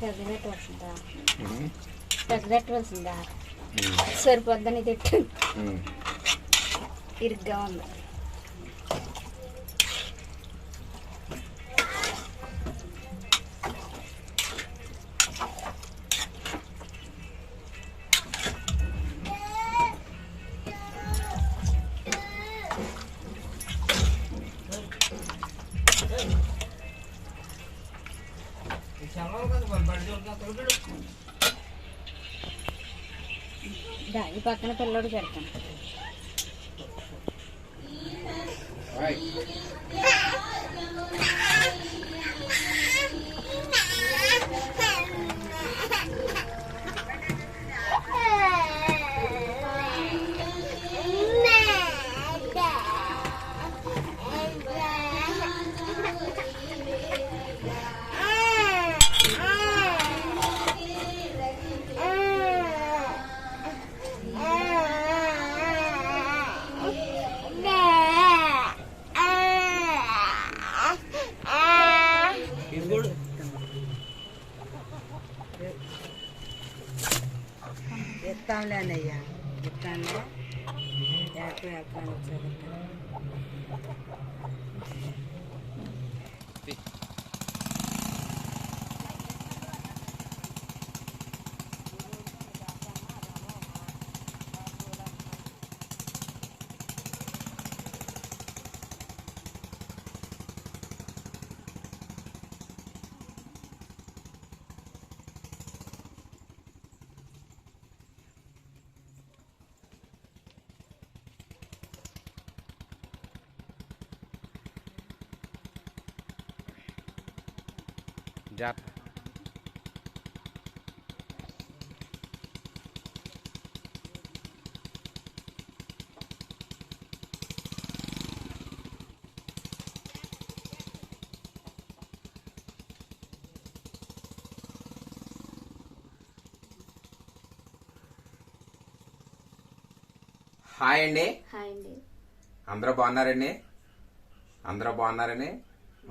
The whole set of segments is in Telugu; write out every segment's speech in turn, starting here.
పెద్ద పెట్టవలసిందా పెద్ద పెట్టవలసిందా సరిపోద్దని తిట్టు ఇరుగ్గా ఉంది. దా, ఈ పక్కన పిల్లడు పెడతాను Right. 对。జాగ్రత్త హాయ్ అండి. హాయ్ అండి. అందరూ బాగున్నారండి? అందరూ బాగున్నారని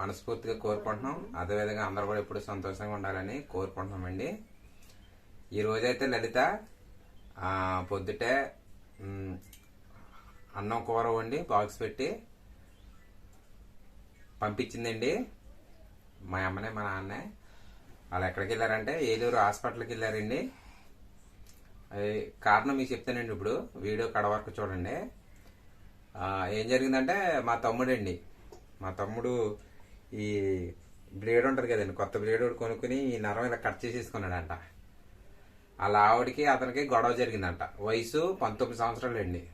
మనస్ఫూర్తిగా కోరుకుంటున్నాం. అదేవిధంగా అందరూ కూడా ఎప్పుడు సంతోషంగా ఉండాలని కోరుకుంటున్నామండి. ఈ రోజైతే లలిత పొద్దుటే అన్నం కూర వండి బాక్స్ పెట్టి పంపించిందండి. మా అమ్మనే మా నాన్నే. వాళ్ళు ఎక్కడికి వెళ్ళారంటే ఏలూరు హాస్పిటల్కి వెళ్ళారండి. కారణం మీకు చెప్తానండి ఇప్పుడు. వీడియో కడ వరకు చూడండి. ఏం జరిగిందంటే మా తమ్ముడండి మా తమ్ముడు ఈ బ్లేడ్ ఉంటుంది కదండి కొత్త బ్లేడ్ ఒకటి కొనుక్కుని ఈ నరం ఇలా కట్ చేసేసుకున్నాడంట. అలా ఆవిడకి అతనికి గొడవ జరిగిందంట. వయసు పంతొమ్మిది సంవత్సరాలు అండి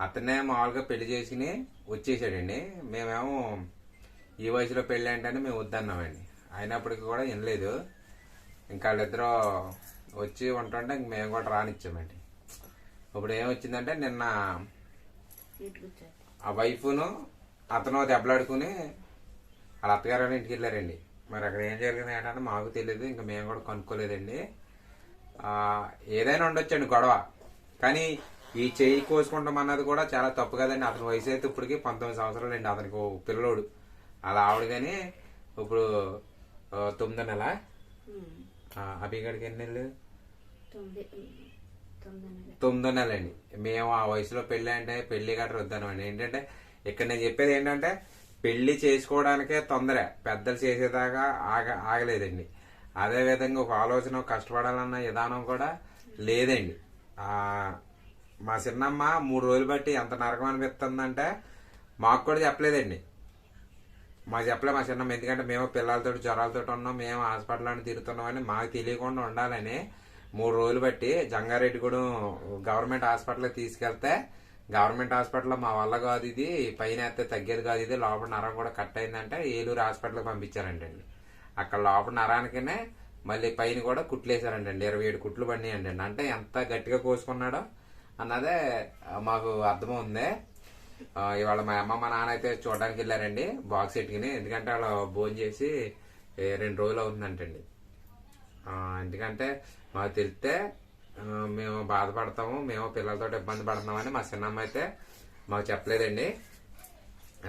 అతనే మామూలుగా పెళ్ళి చేసుకుని వచ్చేసాడండి. మేమేమో ఈ వయసులో పెళ్ళి ఏంటని మేము వద్దన్నామండి. అయినప్పటికీ కూడా వినలేదు. ఇంకా వాళ్ళిద్దరూ వచ్చి ఉంటుంటే ఇంక మేము కూడా రానిచ్చామండి. ఇప్పుడు ఏమొచ్చిందంటే నిన్న ఆ వైఫ్ను అతను దెబ్బలాడుకుని వాళ్ళ అత్తగారు వాళ్ళ ఇంటికి వెళ్ళారండి. మరి అక్కడ ఏం జరిగింది ఏంటంటే మాకు తెలియదు ఇంకా మేము కూడా కనుక్కోలేదండి. ఏదైనా ఉండొచ్చండి గొడవ. కానీ ఈ చెయ్యి కోసుకుంటాం అన్నది కూడా చాలా తప్పు కదండి. అతని వయసు అయితే ఇప్పటికి పంతొమ్మిది సంవత్సరాలు అండి అతనికి పిల్లోడు. అలా ఆవిడ కానీ ఇప్పుడు తొమ్మిదో నెల. అభిగడికి ఎన్ని నెలలు? తొమ్మిది నెల. అండి. మేము ఆ వయసులో పెళ్ళి అంటే పెళ్ళి గట్రా వద్దనమండి. ఏంటంటే ఇక్కడ నేను చెప్పేది ఏంటంటే పెళ్ళి చేసుకోవడానికే తొందర. పెద్దలు చేసేదాకా ఆగ ఆగలేదండి. అదేవిధంగా ఒక ఆలోచన కష్టపడాలన్న విధానం కూడా లేదండి. మా చిన్నమ్మ మూడు రోజులు బట్టి ఎంత నరకం అనిపిస్తుందంటే మాకు కూడా చెప్పలేదండి. మాకు చెప్పలే మా చిన్నమ్మ ఎందుకంటే మేము పిల్లలతో జ్వరాలతో ఉన్నాం మేము హాస్పిటల్ తిరుగుతున్నామని మాకు తెలియకుండా ఉండాలని మూడు రోజులు బట్టి జంగారెడ్డిగూడెం గవర్నమెంట్ హాస్పిటల్కి తీసుకెళ్తే గవర్నమెంట్ హాస్పిటల్లో మా వల్ల కాదు ఇది పైన అయితే తగ్గేది కాదు ఇది లోపల నరం కూడా కట్ అయిందంటే ఏలూరు హాస్పిటల్కి పంపించారంటండి అక్కడ లోపల నరానికనే మళ్ళీ పైన కూడా కుట్లు వేసారంటండి ఇరవై ఏడు కుట్లు పడినాయండి అంటే ఎంత గట్టిగా కోసుకున్నాడో అన్నదే మాకు అర్థం ఉంది ఇవాళ మా అమ్మ మా నాన్న అయితే చూడడానికి వెళ్ళారండి. బాక్స్ పెట్టుకుని ఎందుకంటే వాళ్ళు భోజనం చేసి రెండు రోజులు అవుతుందంటండి. ఎందుకంటే మాకు తెలిస్తే మేము బాధపడతాము మేము పిల్లలతో ఇబ్బంది పడుతున్నామని మా చిన్నమ్మ అయితే మాకు చెప్పలేదండి.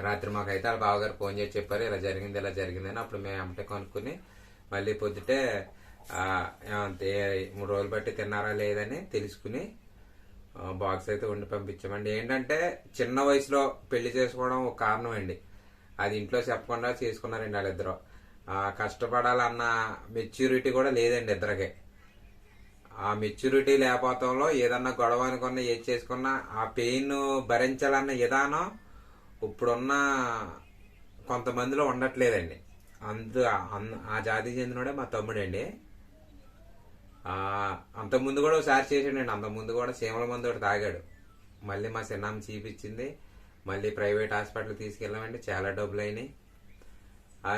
రాత్రి మాకైతే వాళ్ళ బావగారు ఫోన్ చేసి చెప్పారు ఇలా జరిగింది ఇలా జరిగిందని అప్పుడు మేము అమ్మటే కొనుక్కుని మళ్ళీ పొద్దుటే మూడు రోజులు బట్టి తిన్నారా లేదని తెలుసుకుని బాక్స్ అయితే వండి పంపించామండి. ఏంటంటే చిన్న వయసులో పెళ్ళి చేసుకోవడం ఒక కారణం అండి. అది ఇంట్లో చెప్పకుండా చేసుకున్నారండి వాళ్ళిద్దరు. కష్టపడాలన్న మెచ్యూరిటీ కూడా లేదండి ఇద్దరికి. ఆ మెచ్యూరిటీ లేకపోవడంలో ఏదన్నా గొడవ అనుకున్నా ఏది చేసుకున్నా ఆ పెయిన్ భరించాలన్న విధానం ఇప్పుడున్న కొంతమందిలో ఉండట్లేదండి. అందు అన్- ఆ జాతికి చెందినోడే మా తమ్ముడండి. అంతకుముందు కూడా ఒకసారి చేసాడండి అంతకుముందు కూడా సీమల మందు ఒకటి తాగాడు. మళ్ళీ మా సిన్నమ్మ చూపించింది మళ్ళీ ప్రైవేట్ హాస్పిటల్ తీసుకెళ్ళామండి. చాలా డబ్బులు అయినాయి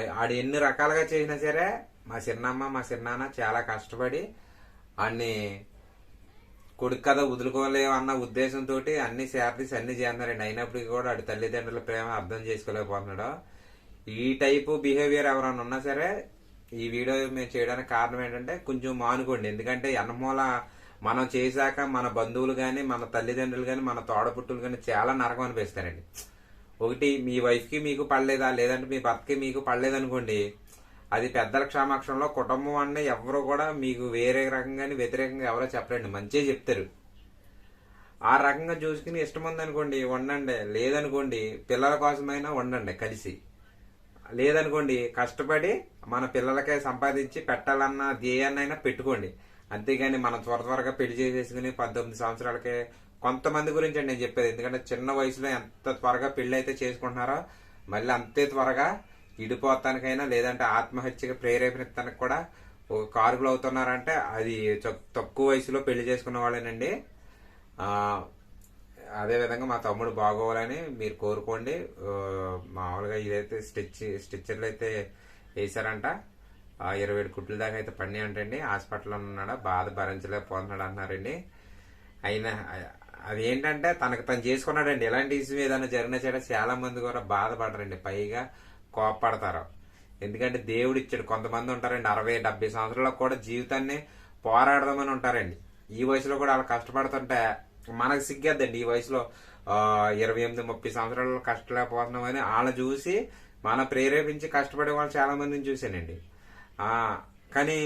ఆడు ఎన్ని రకాలుగా చేసినా సరే మా చిన్నమ్మ మా చిన్నాన్న చాలా కష్టపడి అన్ని కొడుకు కదా వదులుకోలేము అన్న ఉద్దేశంతో అన్ని శారీస్ అన్ని చేస్తున్నారండి అయినప్పటికీ కూడా అటు తల్లిదండ్రుల ప్రేమ అర్థం చేసుకోలేకపోతున్నాడు. ఈ టైపు బిహేవియర్ ఎవరైనా ఉన్నా సరే ఈ వీడియో మేము చేయడానికి కారణం ఏంటంటే కొంచెం మానుకోండి. ఎందుకంటే ఎన్నమూల మనం చేశాక మన బంధువులు కానీ మన తల్లిదండ్రులు కానీ మన తోడపుట్టులు కానీ చాలా నరకం అనిపిస్తారండి. ఒకటి మీ వైఫ్కి మీకు పడలేదా? లేదంటే మీ భర్తకి మీకు పడలేదనుకోండి అది పెద్దల క్షమాక్షంలో కుటుంబం అన్న ఎవరు కూడా మీకు వేరే రకంగా వ్యతిరేకంగా ఎవరో చెప్పరండి. మంచిగా చెప్తారు. ఆ రకంగా చూసుకుని ఇష్టం ఉందనుకోండి వండండి లేదనుకోండి పిల్లల కోసమైనా వండండి కలిసి. లేదనుకోండి కష్టపడి మన పిల్లలకే సంపాదించి పెట్టాలన్న ధ్యేయాన్నైనా పెట్టుకోండి. అంతేగాని మనం త్వర త్వరగా పెళ్ళి చేసేసుకుని పద్దెనిమిది సంవత్సరాలకే కొంతమంది గురించి అండి నేను చెప్పేది. ఎందుకంటే చిన్న వయసులో ఎంత త్వరగా పెళ్ళి అయితే చేసుకుంటున్నారో మళ్ళీ అంతే త్వరగా ఇడిపోతానికైనా లేదంటే ఆత్మహత్యకి ప్రేరేపించడానికి కూడా ఒక కారుగులు అవుతున్నారంటే అది చ- తక్కువ వయసులో పెళ్ళి చేసుకున్న వాళ్ళేనండి. అదేవిధంగా మా తమ్ముడు బాగోవాలని మీరు కోరుకోండి. మామూలుగా ఇదైతే స్టిచ్ స్టిచ్చర్లు అయితే వేశారంట ఇరవై ఏడు కుట్ల దాకా అయితే పని అంటండి. హాస్పిటల్లో ఉన్నాడా బాధ భరించలేకపోతున్నాడు అన్నారండి అయినా అది ఏంటంటే తనకు తను చేసుకున్నాడండి. ఎలాంటి ఇష్యూ ఏదైనా జరిగిన సరే చాలా మంది కూడా బాధపడరండి. పైగా కోపడతారు ఎందుకంటే దేవుడు ఇచ్చాడు. కొంతమంది ఉంటారండి అరవై డెబ్బై సంవత్సరాల్లో కూడా జీవితాన్ని పోరాడదామని ఉంటారండి. ఈ వయసులో కూడా వాళ్ళు కష్టపడుతుంటే మనకు సిగ్గేద్దండి. ఈ వయసులో ఇరవై ఎనిమిది ముప్పై సంవత్సరాలు కష్టలేకపోతున్నామని వాళ్ళని చూసి మన ప్రేరేపించి కష్టపడే వాళ్ళు చాలా మందిని చూశానండి కానీ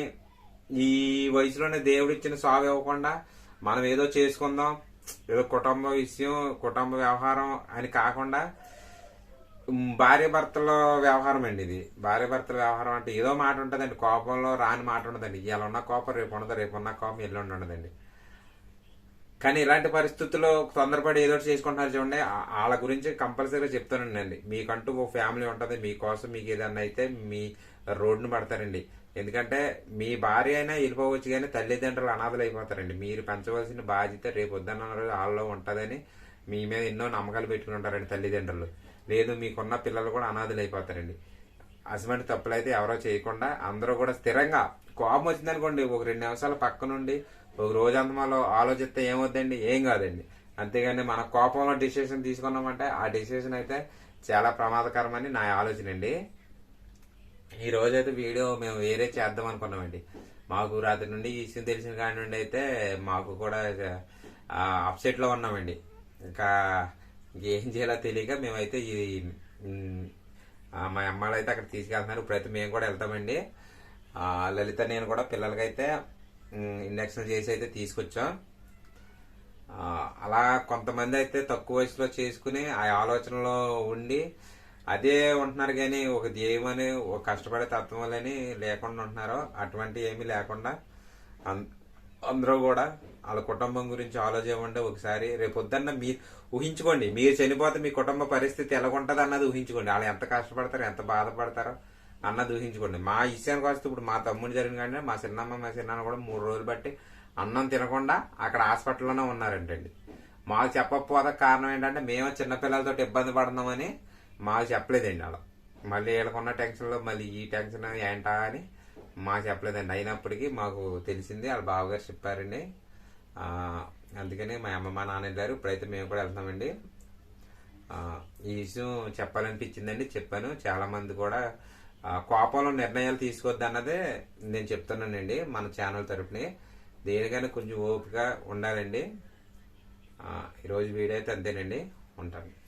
ఈ వయసులోనే దేవుడు ఇచ్చిన సాగు ఇవ్వకుండా మనం ఏదో చేసుకుందాం ఏదో కుటుంబ విషయం కుటుంబ వ్యవహారం అని కాకుండా భార్య భర్తల వ్యవహారం అండి ఇది. భార్య భర్తల వ్యవహారం అంటే ఏదో మాట ఉంటుందండి కోపంలో రాని మాట ఉండదండి ఇలా ఉన్న కోపం రేపు ఉండదు రేపు ఉన్న కోపం ఎల్లుండి ఉండదండి కానీ ఇలాంటి పరిస్థితుల్లో తొందరపడి ఏదో ఒకటి చేసుకుంటున్నారు చూడండి వాళ్ళ గురించి కంపల్సరీగా చెప్తానండి మీకంటూ ఒక ఫ్యామిలీ ఉంటుంది మీకోసం మీకు ఏదన్నా అయితే మీ రోడ్డును పడతారండి. ఎందుకంటే మీ భార్య అయినా వెళ్ళిపోవచ్చు కానీ తల్లిదండ్రులు అనాథలు అయిపోతారండి. మీరు పెంచవలసిన బాధ్యత రేపు వద్దన్న రోజు వాళ్ళలో ఉంటుందని మీ మీద ఎన్నో నమ్మకాలు పెట్టుకుని ఉంటారండి తల్లిదండ్రులు. లేదు మీకున్న పిల్లలు కూడా అనాథలు అయిపోతారండి అటువంటి తప్పులైతే ఎవరో చేయకుండా అందరూ కూడా స్థిరంగా కోపం వచ్చిందనుకోండి ఒక రెండు నిమిషాలు పక్క నుండి ఒక రోజంతమాలో ఆలోచిస్తే ఏమొద్దండి? ఏం కాదండి. అంతేగాని మన కోపంలో డిసిషన్ తీసుకున్నామంటే ఆ డిసిషన్ అయితే చాలా ప్రమాదకరమని నా ఆలోచన అండి. ఈ రోజైతే వీడియో మేము వేరే చేద్దాం అనుకున్నామండి. మాకు రాత్రి నుండి ఈ విషయం తెలిసిన కాడి నుండి అయితే మాకు కూడా అప్సెట్లో ఉన్నామండి. ఇంకా ఏం చేయాలో తెలియక మేమైతే ఇది మా అమ్మాయిలు అయితే అక్కడ తీసుకెళ్తున్నారు. ఇప్పుడైతే మేము కూడా వెళ్తామండి. లలిత నేను కూడా పిల్లలకైతే ఇండక్షన్ చేసి అయితే తీసుకొచ్చాం. అలా కొంతమంది అయితే తక్కువ వయసులో చేసుకుని ఆ ఆలోచనలో ఉండి అదే ఉంటున్నారు కానీ ఒక ధ్యేయం ఒక కష్టపడే తత్వం లేని లేకుండా ఉంటున్నారు. అటువంటి ఏమీ లేకుండా అం- అందరూ కూడా వాళ్ళ కుటుంబం గురించి ఆలోచించమంటే ఒకసారి రేపు పొద్దున్న మీరు ఊహించుకోండి. మీరు చనిపోతే మీ కుటుంబ పరిస్థితి ఎలాగుంటుంది అన్నది ఊహించుకోండి. వాళ్ళు ఎంత కష్టపడతారో ఎంత బాధపడతారో అన్నది ఊహించుకోండి. మా విషయానికి వస్తే ఇప్పుడు మా తమ్ముడు జరిగిన కానీ మా చిన్నమ్మ మా చిన్నాన్న కూడా మూడు రోజులు బట్టి అన్నం తినకుండా అక్కడ హాస్పిటల్లోనే ఉన్నారంటండి. మాకు చెప్పకపోతే కారణం ఏంటంటే మేము చిన్నపిల్లలతో ఇబ్బంది పడుతున్నామని మాకు చెప్పలేదండి అలా మళ్ళీ వీళ్ళకున్న టెన్షన్లో మళ్ళీ ఈ టెన్షన్ ఏంటా అని మా చెప్పలేదండి. అయినప్పటికీ మాకు తెలిసింది వాళ్ళ బావగారు చెప్పారండి. అందుకనే అందుకని మా అమ్మ మా నాన్న వెళ్ళారు. ఇప్పుడైతే మేము కూడా వెళ్తామండి ఈ విషయం చెప్పాలనిపించిందండి. చెప్పాను. చాలామంది కూడా కోపంలో నిర్ణయాలు తీసుకోవద్దు అన్నదే నేను చెప్తున్నానండి మన ఛానల్ తరపుని. దేనికైనా కొంచెం ఓపిక ఉండాలండి. ఈరోజు వీడియో అయితే అంతేనండి. ఉంటాను.